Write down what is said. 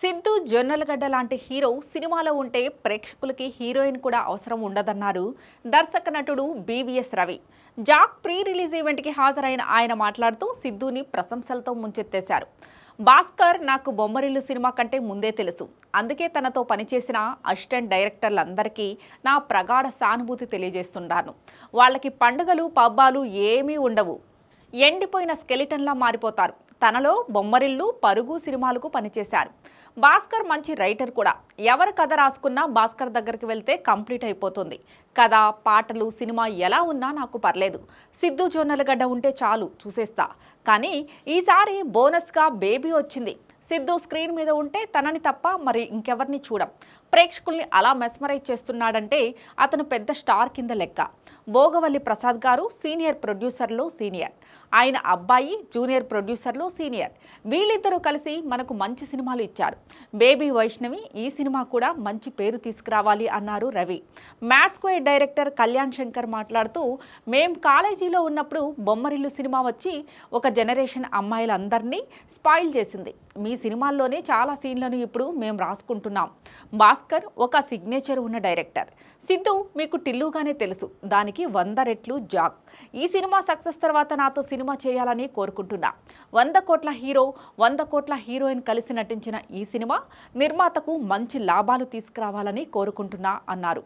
సిద్ధు జొన్నలగడ్డ లాంటి హీరో సినిమాలో ఉంటే ప్రేక్షకులకి హీరోయిన్ కూడా అవసరం ఉండదన్నారు. దర్శక నటుడు BVS Ravi. Jack pre release ఈవెంట్కి హాజరైన ఆయన మాట్లాడుతూ సిద్ధుని ప్రశంసలతో ముంచెత్తేశారు. భాస్కర్ నాకు బొమ్మరిల్లు సినిమా కంటే ముందే తెలుసు. అందుకే తనతో పనిచేసిన అసిస్టెంట్ డైరెక్టర్లందరికీ నా ప్రగాఢ సానుభూతి తెలియజేస్తున్నాను. వాళ్ళకి పండుగలు పబ్బాలు ఏమీ ఉండవు. ఎండిపోయిన స్కెలిటన్లా మారిపోతారు. తనలో బొమ్మరిల్లు పరుగు సినిమాలకు పనిచేశారు. భాస్కర్ మంచి రైటర్ కూడా. ఎవరు కథ రాసుకున్నా భాస్కర్ దగ్గరికి వెళ్తే కంప్లీట్ అయిపోతుంది. కథ పాటలు సినిమా ఎలా ఉన్నా నాకు పర్లేదు. సిద్ధు జొన్నలగడ్డ ఉంటే చాలు చూసేస్తా. కానీ ఈసారి బోనస్గా బేబీ వచ్చింది. సిద్ధు స్క్రీన్ మీద ఉంటే తనని తప్ప మరి ఇంకెవరిని చూడం. ప్రేక్షకుల్ని అలా మెస్మరైజ్ చేస్తున్నాడంటే అతను పెద్ద స్టార్ కింద లెక్క. భోగవల్లి ప్రసాద్ గారు సీనియర్ ప్రొడ్యూసర్లో సీనియర్. ఆయన అబ్బాయి జూనియర్ ప్రొడ్యూసర్లో సీనియర్. వీళ్ళిద్దరూ కలిసి మనకు మంచి సినిమాలు ఇచ్చారు. బేబీ వైష్ణవి ఈ సినిమా కూడా మంచి పేరు తీసుకురావాలి అన్నారు రవి. మ్యాట్ డైరెక్టర్ కళ్యాణ్ శంకర్ మాట్లాడుతూ మేం కాలేజీలో ఉన్నప్పుడు బొమ్మరిల్లు సినిమా వచ్చి ఒక జనరేషన్ అమ్మాయిలందరినీ స్పాయిల్ చేసింది. మీ సినిమాల్లోనే చాలా సీన్లను ఇప్పుడు మేము రాసుకుంటున్నాం. భాస్కర్ ఒక సిగ్నేచర్ ఉన్న డైరెక్టర్. సిద్ధు మీకు టిల్లుగానే తెలుసు. దానికి వంద రెట్లు జాక్. ఈ సినిమా సక్సెస్ తర్వాత నాతో సినిమా చేయాలని కోరుకుంటున్నా. వంద కోట్ల హీరో వంద కోట్ల హీరోయిన్ కలిసి నటించిన ఈ సినిమా నిర్మాతకు మంచి లాభాలు తీసుకురావాలని కోరుకుంటున్నా అన్నారు.